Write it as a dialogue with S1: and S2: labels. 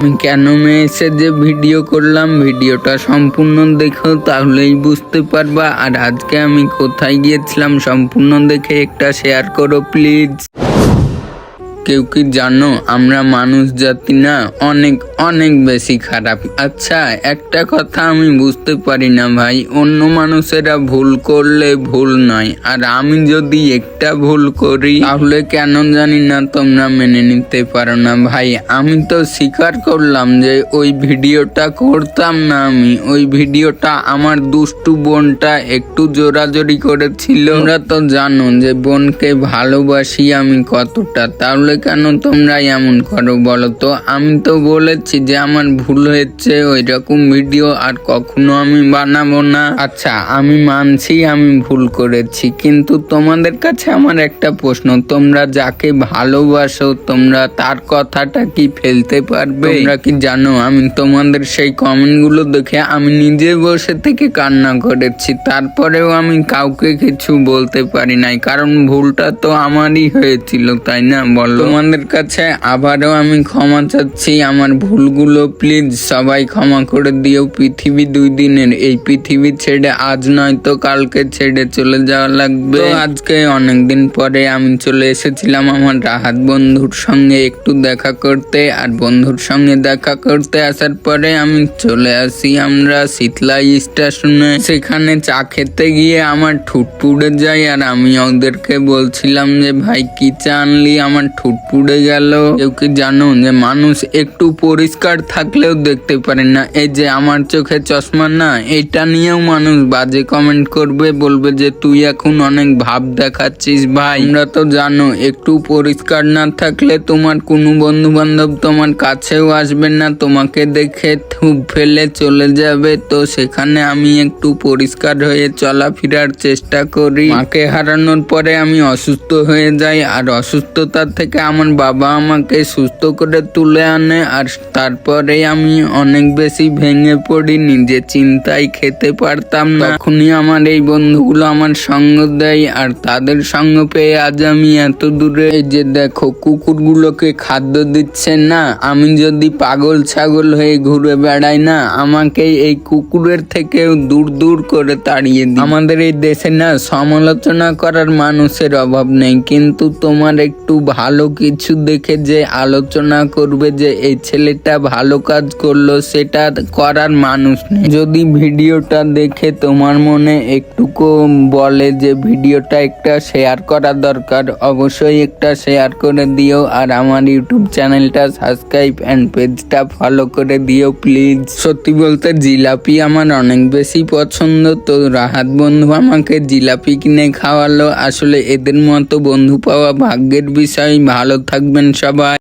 S1: কেন মেয়েছে যে ভিডিও করলাম? ভিডিওটা সম্পূর্ণ দেখো, তাহলেই বুঝতে পারবা। আর আজকে আমি কোথায় গিয়েছিলাম, সম্পূর্ণ দেখে একটা শেয়ার করো প্লিজ কেউ কি জানো, আমরা মানুষ জাতি না, অনেক অনেক বেশি খারাপ। আচ্ছা একটা কথা আমি বুঝতে পারি না ভাই, অন্য মানুষেরা ভুল করলে ভুল নয়, আর আমি যদি একটা ভুল করি, তাহলে কেন জানি না তোমরা মেনে নিতে পারো না ভাই। আমি তো স্বীকার করলাম যে ওই ভিডিওটা করতাম না আমি, ওই ভিডিওটা আমার দুষ্টু বোনটা একটু জোরাজোরি করেছিল। তোমরা তো জানো যে বোনকে ভালোবাসি আমি কতটা, তাহলে কেন তোমরা এমন করো বলো তো? আমি তো বলেছি যে আমার ভুল হয়েছে ওই রকম ভিডিও আর কখনো আমি বানাবো না। আচ্ছা আমি মানছি আমি ভুল করেছি, কিন্তু তোমাদের কাছে আমার একটা প্রশ্ন, তোমরা যাকে ভালোবাসো, তোমরা তার কথাটা কি ফেলতে পারবে? তোমরা কি জানো, আমি তোমাদের সেই কমেন্টগুলো দেখে আমি নিজে বসে থেকে কান্না করেছি, তারপরেও আমি কাউকে কিছু বলতে পারি নাই, কারণ ভুলটা তো আমারই হয়েছিল, তাই না? বলো। তোমাদের কাছে আবারও আমি ক্ষমা চাচ্ছি আমার ভুলগুলো প্লিজ সবাই ক্ষমা করে দিও। পৃথিবী দুই দিনের এই পৃথিবী ছেড়ে আজ নয় তো কালকে ছেড়ে চলে যাওয়া লাগবে। আজকে অনেকদিন পরে আমি চলে এসেছিলাম আমার রাহাত বন্ধুর সঙ্গে একটু দেখা করতে আর বন্ধুর সঙ্গে দেখা করতে আসার পরে আমি চলে আসি আমরা শীতলাই স্টেশনে। সেখানে চা খেতে গিয়ে আমার ঠুট পুড়ে যায় আর আমি ওদেরকে বলছিলাম যে ভাই কি চা আনলি? আমার ঠুট পুড়ে গেল। কেউ কি জানো যে মানুষ একটু পরিষ্কার থাকলেও দেখতে পারে না। এই যে আমার চোখে চশমা না, এটা নিয়েও মানুষ বাজে কমেন্ট করবে, বলবে যে তুই এখন অনেক ভাব দেখাচ্ছিস ভাই। আমরা তো জানো, একটু পরিষ্কার না থাকলে তোমার কোনো বন্ধু বান্ধব তোমার কাছেও আসবে না, তোমাকে দেখে থুপ ফেলে চলে যাবে। তো সেখানে আমি একটু পরিষ্কার হয়ে চলাফেরার চেষ্টা করি। মাকে হারানোর পরে আমি অসুস্থ হয়ে যাই, আর অসুস্থতা থেকে আমার বাবা আমাকে সুস্থ করে তুলে আনে আর তারপরে আমি অনেক বেশি ভেঙে পড়ি, নিজে চিন্তায় খেতে পারতাম না। তখনই আমার এই বন্ধুগুলো আমার সঙ্গ দেয় আর তাদের সঙ্গ পেয়ে আজ আমি এত দূরে যে দেখো, কুকুরগুলোকে খাদ্য দিচ্ছে না। আমি যদি পাগল ছাগল হয়ে ঘুরে বেড়াই না, আমাকে এই কুকুরের থেকেও দূর দূর করে তাড়িয়ে দিই। আমাদের এই দেশে না, সমালোচনা করার মানুষের অভাব নেই, কিন্তু তোমার একটু ভালো কিছু দেখে যে আলোচনা করবে যে এই ছেলেটা ভালো কাজ করল, সেটা করার মানুষ নেই। যদি ভিডিওটা দেখে তোমার মনে একটুকু বলে যে ভিডিওটা একটা শেয়ার করা দরকার, অবশ্যই একটা শেয়ার করে দিও আর আমার ইউটিউব চ্যানেলটা সাবস্ক্রাইব অ্যান্ড পেজটা ফলো করে দিও প্লিজ সত্যি বলতে জিলাপি আমার অনেক বেশি পছন্দ। তো রাহাত বন্ধু আমাকে জিলাপি কিনে খাওয়ালো। আসলে এদের মতো বন্ধু পাওয়া ভাগ্যের বিষয়। ভালো থাকবেন সবাই।